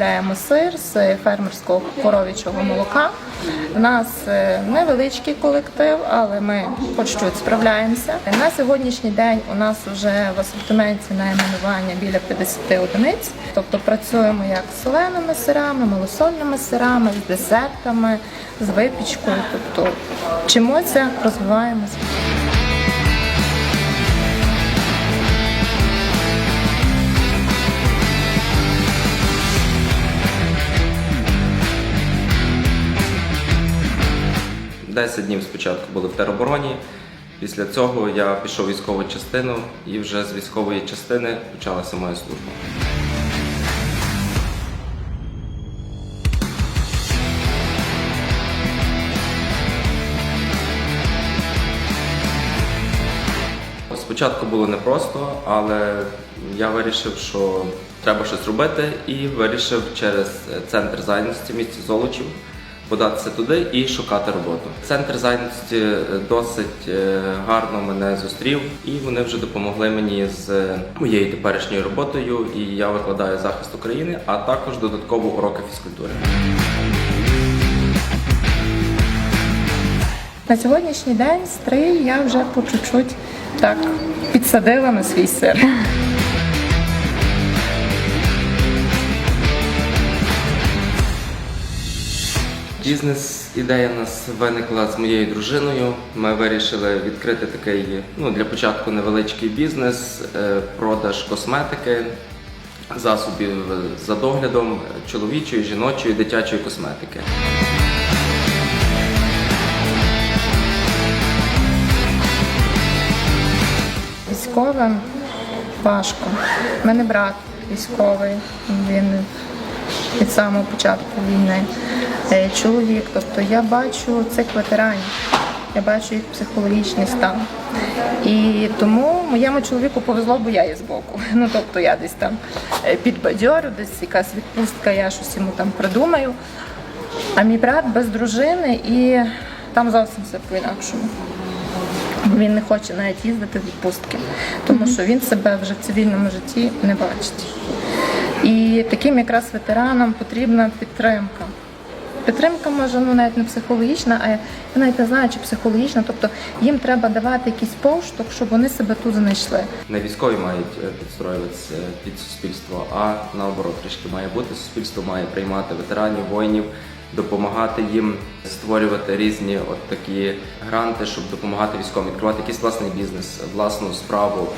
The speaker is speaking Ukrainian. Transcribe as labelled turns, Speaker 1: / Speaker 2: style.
Speaker 1: виробляємо сир з фермерського коров'ячого молока. У нас е, невеличкий колектив, але ми хоч щось справляємося. На сьогоднішній день у нас вже в асортименті найменування біля 50 одиниць. Тобто працюємо як з соленими сирами, малосольними сирами, з десертами, з випічкою. Тобто вчимося, розвиваємося.
Speaker 2: Десять днів спочатку були в теробороні. Після цього я пішов в військову частину і вже з військової частини почалася моя служба. Спочатку було непросто, але я вирішив, що треба щось робити, і вирішив через центр зайнятості в місті Золочів податися туди і шукати роботу. Центр зайнятості е, досить е, гарно мене зустрів, і вони вже допомогли мені з моєю теперішньою роботою. І я викладаю захист України, а також додатково уроки фізкультури.
Speaker 1: На сьогоднішній день стрий я вже по чуть-чуть так підсадила на свій сир.
Speaker 2: Бізнес-ідея у нас виникла з моєю дружиною. Ми вирішили відкрити такий, ну для початку невеличкий бізнес, е, продаж косметики, засобів за доглядом чоловічої, жіночої, дитячої косметики.
Speaker 1: Військовим важко. У мене брат військовий, він від самого початку війни. Е, Чоловік, тобто я бачу цих ветеранів, я бачу їх психологічний стан. І тому моєму чоловіку повезло, бо я є збоку. Ну тобто я десь там е, підбадьорю, десь якась відпустка, я щось йому там придумаю. А мій брат без дружини і там зовсім все по-інакшому. Він не хоче навіть їздити в відпустки, тому що він себе вже в цивільному житті не бачить. І таким якраз ветеранам потрібна підтримка. Підтримка може ну навіть не психологічна, а я навіть не знаю, чи психологічна. Тобто їм треба давати якийсь поштовх, щоб вони себе тут знайшли.
Speaker 2: Не військові мають е, підстроюватися під суспільство, а наоборот трішки має бути. Суспільство має приймати ветеранів, воїнів, допомагати їм створювати різні от такі гранти, щоб допомагати військовим відкривати якийсь власний бізнес, власну справу.